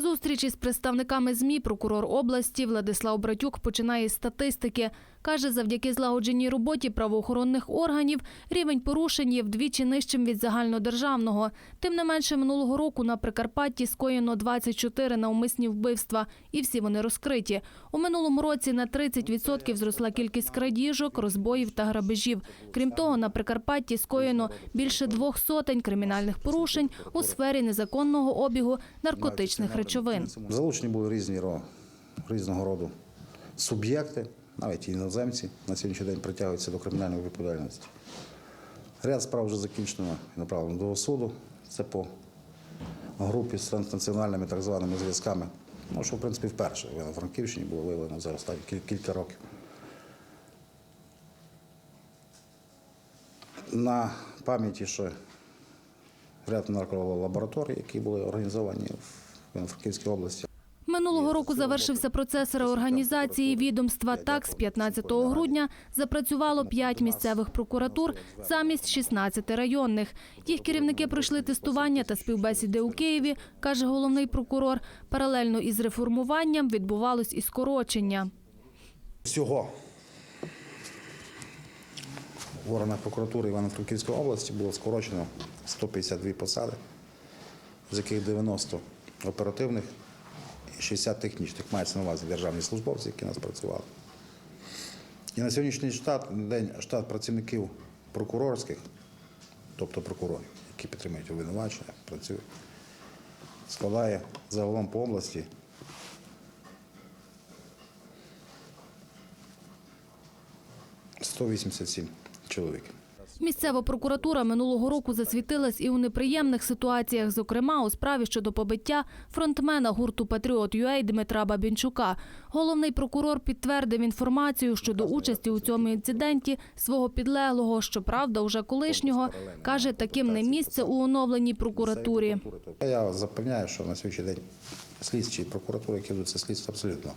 Зустрічі з представниками ЗМІ прокурор області Владислав Братюк починає з статистики. Каже, завдяки злагодженій роботі правоохоронних органів рівень порушень є вдвічі нижчим від загальнодержавного. Тим не менше, минулого року на Прикарпатті скоєно 24 навмисні вбивства, і всі вони розкриті. У минулому році на 30% зросла кількість крадіжок, розбоїв та грабежів. Крім того, на Прикарпатті скоєно більше двох сотень кримінальних порушень у сфері незаконного обігу наркотичних речовин. Залучені були різні різного роду суб'єкти, навіть і іноземці на сьогоднішній день притягуються до кримінальної відповідальності. Ряд справ вже закінчено і направлено до суду. Це по групі з транснаціональними так званими зв'язками. Ну, що, в принципі, вперше на Франківщині було виявлено за останні кілька років. На пам'яті, що ряд нарколабораторій, які були організовані в Івано-Франківській області. Минулого року завершився процес реорганізації відомства. Так, з 15 грудня запрацювало 5 місцевих прокуратур замість 16 районних. Їх керівники пройшли тестування та співбесіди у Києві, каже головний прокурор. Паралельно із реформуванням відбувалось і скорочення. Всього в органах прокуратури Івано-Франківської області було скорочено 152 посади, з яких 90 оперативних 60 технічних. Мається на увазі державні службовці, які у нас працювали. І на сьогоднішній штат, день штат працівників прокурорських, тобто прокурорів, які підтримують обвинувачення, працюють, складає загалом по області – 187 чоловік. Місцева прокуратура минулого року засвітилась і у неприємних ситуаціях, зокрема у справі щодо побиття фронтмена гурту Патріот ЮЕЙ Дмитра Бабінчука. Головний прокурор підтвердив інформацію щодо участі у цьому інциденті свого підлеглого, щоправда, уже колишнього каже, таким не місце у оновленій прокуратурі. Я запевняю, що на сьогоднішній день слідчі прокуратури, які слідство, абсолютно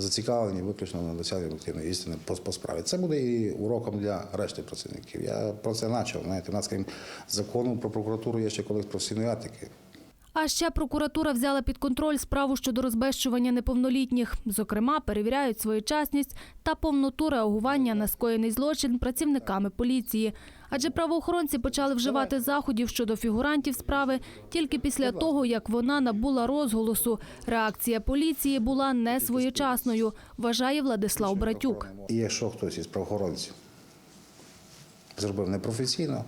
зацікавлені виключно на досягненні об'єктивної істини по, по справі. Це буде і уроком для решти працівників. Я про це почав. Знаєте, в нас крім закону про прокуратуру є ще колись професійної етики. А ще прокуратура взяла під контроль справу щодо розбещування неповнолітніх. Зокрема, перевіряють своєчасність та повноту реагування на скоєний злочин працівниками поліції. Адже правоохоронці почали вживати заходів щодо фігурантів справи тільки після того, як вона набула розголосу. Реакція поліції була не своєчасною, вважає Владислав Братюк. Якщо хтось із правоохоронців зробив непрофесійно,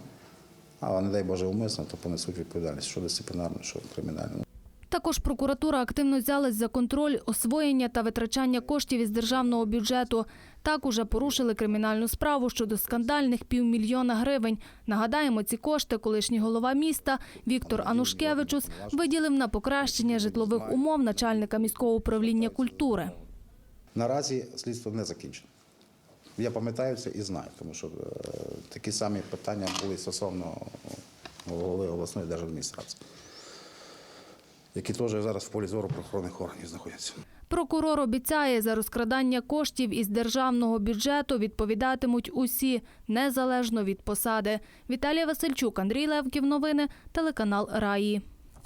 а не дай Боже умисно, то понесуть відповідальність, що дисциплінарну, що кримінальну. Також прокуратура активно взялась за контроль освоєння та витрачання коштів із державного бюджету. Так уже порушили кримінальну справу щодо скандальних півмільйона гривень. Нагадаємо, ці кошти колишній голова міста Віктор Анушкевичус виділив на покращення житлових умов начальника міського управління культури. Наразі слідство не закінчено. Я пам'ятаю це і знаю, тому що е, такі самі питання були стосовно голови обласної держадміністрації, які теж зараз в полі зору правоохоронних органів знаходяться. Прокурор обіцяє, за розкрадання коштів із державного бюджету відповідатимуть усі, незалежно від посади. Віталія Васильчук, Андрій Левків. Новини, телеканал Раї.